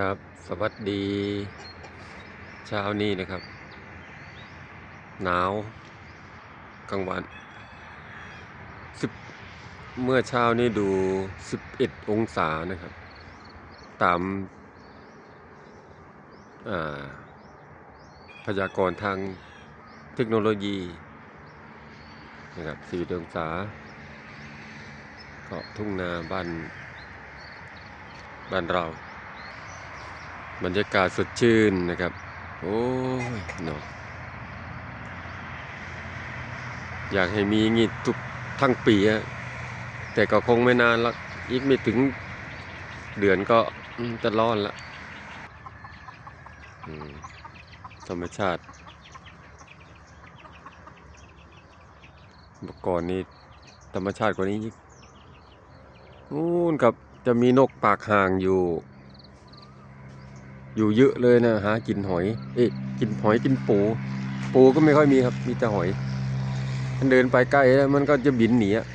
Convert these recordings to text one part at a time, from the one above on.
ครับสวัสดี เช้านี้นะครับ หนาวกลางวันสิบเมื่อเช้านี้ดู11องศานะครับ ตามาพยากรณ์ทางเทคโนโลยีนะครับ11องศาเกาะทุ่งนาบ้านบ้านเรา บรรยากาศสดชื่นนะครับ โอ้ยเนาะอยากให้มีงี้ทุกทั้งปีอะแต่ก็คงไม่นานละอีกไม่ถึงเดือนก็จะร้อนละธรรมชาติมื่อก่อนนี้ธรรมชาติกว่านี้ยิ่งนู่นครับจะมีนกปากห่างอยู่ อยู่เยอะเลยนะหากินหอย เอ๊ะกินหอยกินปู ปูก็ไม่ค่อยมีครับ มีแต่หอยมันเดินไปใกล้แล้วมันก็จะบินหนีอะ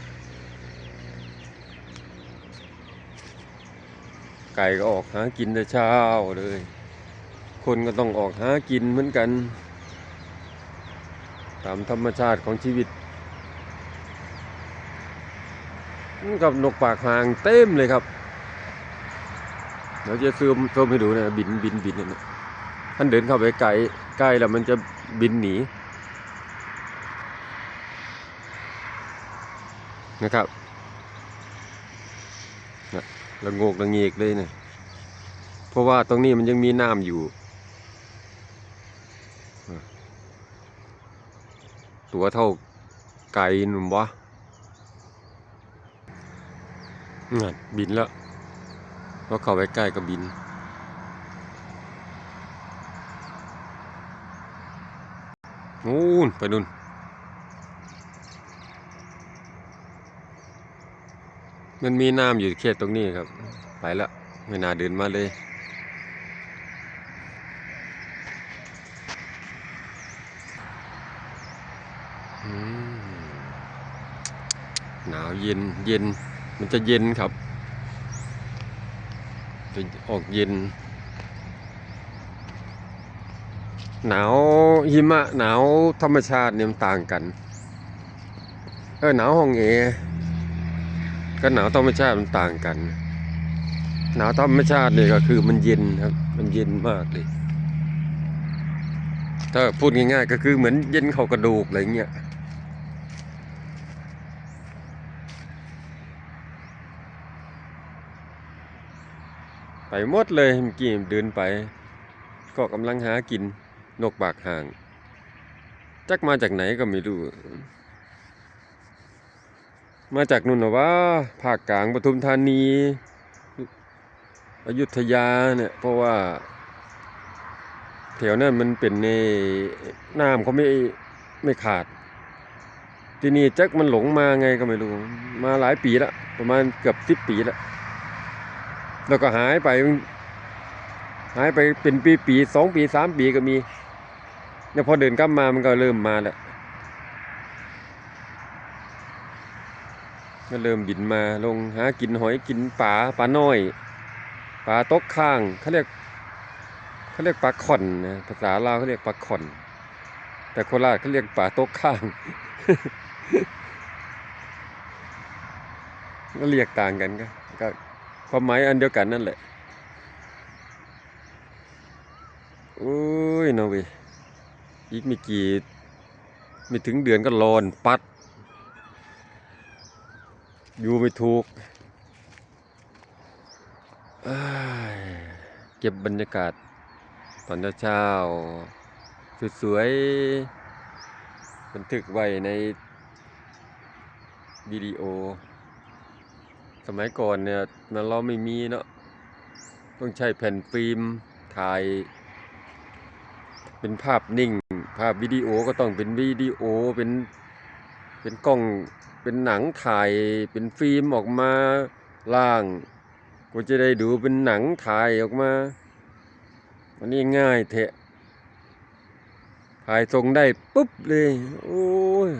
ไก่ก็ออกหากินแต่เช้าเลย คนก็ต้องออกหากินเหมือนกัน ตามธรรมชาติของชีวิต กับนกปากหางเต็มเลยครับ ดี๋ยวจะซูมซูมให้ดูนะบินบินบินนะท่านเดินเข้าไปไกลใกล้แล้วมันจะบินหนีนะครับนะระโงกระเงกเลยนะเพราะว่าตรงนี้มันยังมีน้ำอยู่ ตัวเท่าไก่หนุ่มวะนั่นบินแล้ว พอเข้าไปใกล้ก็บิน นู่นไปนู่นมันมีน้ำอยู่เขตตรงนี้ครับ ไปแล้วไม่น่าเดินมาเลย หนาวเย็นเย็นมันจะเย็นครับ จะออกเย็น หนาวหิมะหนาวธรรมชาติเนี่ยมันต่างกัน เออหนาวห้องเอก็หนาวธรรมชาติมันต่างกัน หนาวธรรมชาติเนี่ยก็คือมันเย็นครับ มันเย็นมากเลย ถ้าพูดง่ายๆก็คือเหมือนเย็นเข้ากระดูกอะไรเงี้ย ไปหมดเลยเมื่อกี้เดินไป ก็กำลังหากินนกปากห่าง จักมาจากไหนก็ไม่รู้ มาจากนู่นนะว่าภาคกลางปทุมธานี อยุธยาเนี่ย เพราะว่า แถวนั้นมันเป็นในน้ำเขาไม่ไม่ขาด ที่นี่จักมันหลงมาไงก็ไม่รู้ มาหลายปีละประมาณเกือบสิบปีละ แล้วก็หายไป หายไปเป็นปีปีสองปีสามปีก็มีเนี่ยพอเดินกลับมามันก็เริ่มมาแล้วก็เริ่มบินมาลงหากินหอยกินปลาปลาน้อยปลาตกข้างเขาเรียกเขาเรียกปลาข่อนนะภาษาลาวเขาเรียกปลาข่อน แต่โคราชเขาเรียกปลาตกข้างก็เรียกต่างกันก็ก็ ความหมายอันเดียวกันนั่นแหละโอ้ยน้องเวยอีกไม่กี่ไม่ถึงเดือนก็ร้อนปัด อยู่ไม่ถูก เก็บบรรยากาศ ตอนเช้าสวยๆบันทึกไว้ในวิดีโอ สมัยก่อนเนี่ยมันเราไม่มีเนาะต้องใช้แผ่นฟิล์มถ่าย เป็นภาพนิ่ง ภาพวิดีโอก็ต้องเป็นวิดีโอเป็นเป็นกล้องเป็นหนังถ่ายเป็นฟิล์มออกมาล่างก็จะได้ดูเป็นหนังถ่ายออกมาอันนี้ง่ายเถอะถ่ายทรงได้ปุ๊บเลย โอ้ย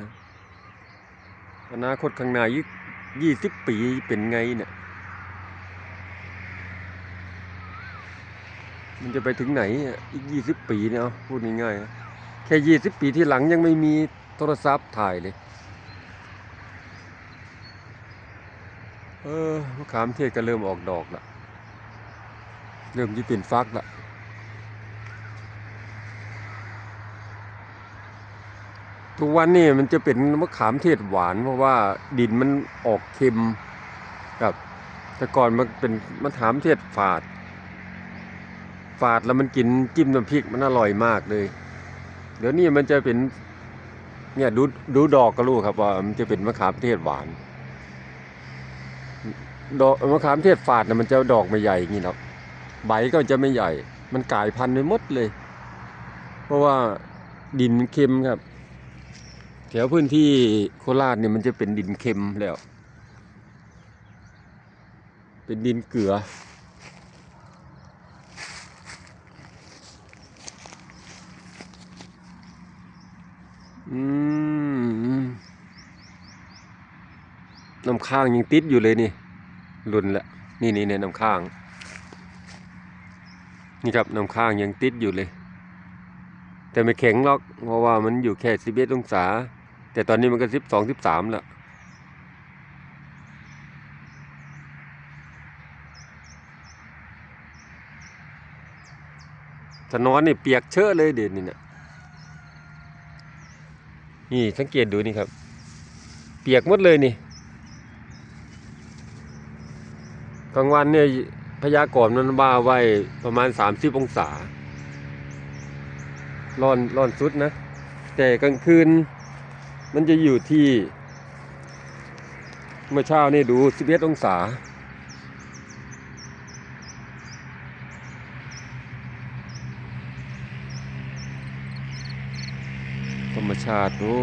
อนาคตข้างหน้ายี่ ยี่สิบปีเป็นไงเนี่ย มันจะไปถึงไหนอีกยี่สิบปีเนี่ยเอาพูดง่ายๆแค่ยี่สิบปีที่หลังยังไม่มีโทรศัพท์ถ่ายเลย เออมะขามเทศก็เริ่มออกดอกละเริ่มที่เป็นฟักละ ทุกวันนี่มันจะเป็นมะขามเทศหวาน เพราะว่าดินมันออกเค็มครับแต่ก่อนมันเป็นมะขามเทศฝาด ฝาดแล้วมันกินจิ้มน้ำพริกมันอร่อยมากเลย เดี๋ยวนี้มันจะเป็นเนี่ยดูดูดอกก็รู้ครับว่ามันจะเป็นมะขามเทศหวานดอกมะขามเทศฝาดนะมันจะดอกไม่ใหญ่อย่างนี้หรอกใบก็จะไม่ใหญ่ มันกลายพันธุ์ไปหมดเลย เพราะว่าดินเค็มครับ แถวพื้นที่โคราชเนี่ยมันจะเป็นดินเค็มแล้ว เป็นดินเกลือ อืมน้ำค้างยังติดอยู่เลยนี่หลุนละนี่นี่เนี่ยน้ำค้าง นี่ครับน้ำค้างยังติดอยู่เลย แต่ไม่แข็งหรอก เพราะว่ามันอยู่แค่สิบเอ็ดองศา แต่ตอนนี้มันก็สิบสองสิบสามแล้วถ้านอนนี่เปียกเชอะเลยเด่นนี่เนี่ยนี่สังเกตดูนี่ครับ เปียกหมดเลยนี่กลางวันเนี่ยพยากรณ์มันว่าไว้ประมาณ 30 องศา ร้อนร้อนสุดนะ แต่กลางคืน มันจะอยู่ที่ เมื่อเช้านี่ดู 11 องศา ธรรมชาติ โอ้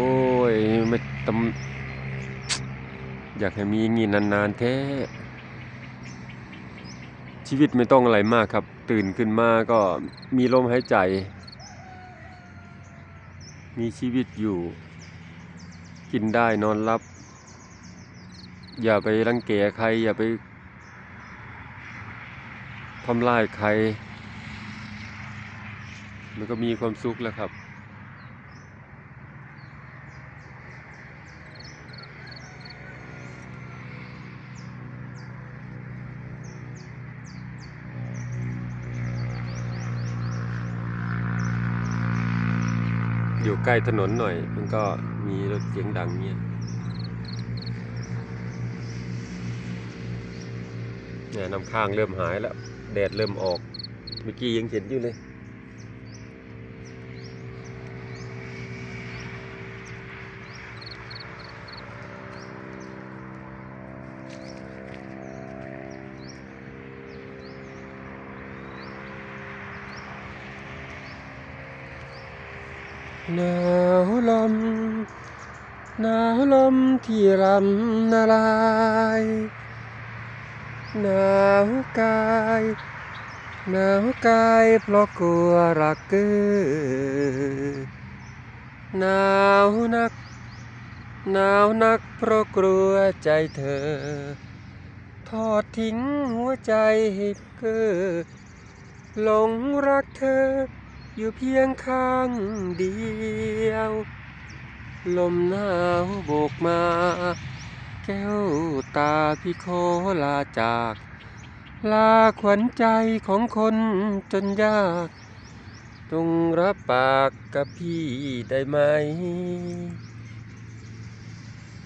ยไม่ตำอยากให้มีอย่างงี้นานๆแท้ชีวิตไม่ต้องอะไรมากครับ ตื่นขึ้นมาก็มีลมหายใจ มีชีวิตอยู่ กินได้นอนรับ อย่าไปรังเกียใคร อย่าไปทำลายใคร มันก็มีความสุขแล้วครับ อยู่ใกล้ถนนหน่อย มันก็มีรถเสียงดังเงี้ยเนี่ยน้ำค้างเริ่มหายแล้ว แดดเริ่มออก เมื่อกี้ยังเห็นอยู่เลย หนาวลมหนาวลมที่รำนาลายหนาวกายหนาวกายเพราะกลัวรักเกอหนาวนักหนาวนักเพราะกลัวใจเธอ ทอดทิ้งหัวใจให้เก้อหลงรักเธอ อยู่เพียงข้างเดียว ลมหนาวโบกมา แก้วตาพี่โคลาจาก ลาขวัญใจของคนจนยากจงรับปากกับพี่ได้ไหม